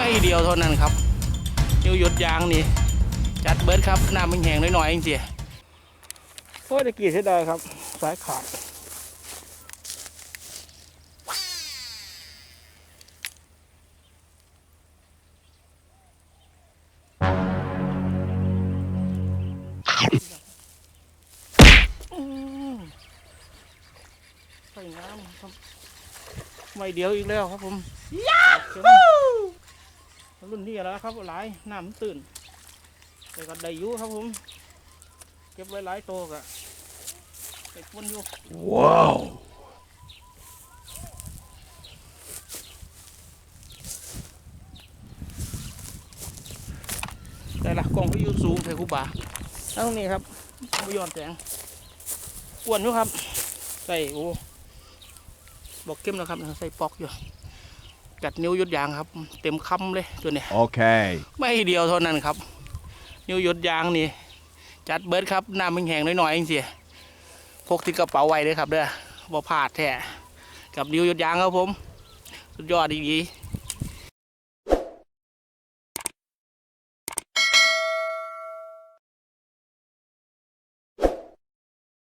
ไม่เดียวเท่านั้นครับนิ้วหยดยางนี่ จัดเบิร์ดครับน้ำมันแห้งน้อยๆเองเจียโอ้ยตะกี้เสียดายครับ สายขาดอืมใส่น้ำครับ ไม่เดียวอีกแล้วครับผมยาฮู รุ่นนี้แล้วครับหลายน้ำมันตื่นแต่ก็ได้อยู่ครับผม เก็บไว้หลายตัวกะเก็บวนอยู่ว้าวแต่ละกล้องพิยุสูงเทคุบาแล้วตรงนี้ครับไม่ย้อนแสงอ้วนอยู่ครับ ใส่โอ้บอกเข้มแล้วครับ ใส่ปอกอยู่ จัดนิ้วยุดยางครับ เต็มคำเลยตัวเนี้ย Okay. ไม่เดียวเท่านั้นครับ นิ้วหยดยางนี่จัดเบิร์ดครับน้ำมันแห้งน้อยๆเองสิพกติดกระเป๋าไว้เลยครับเด้อบ่พลาดแท้กับนิ้วหยดยางครับผม สุดยอดดีๆ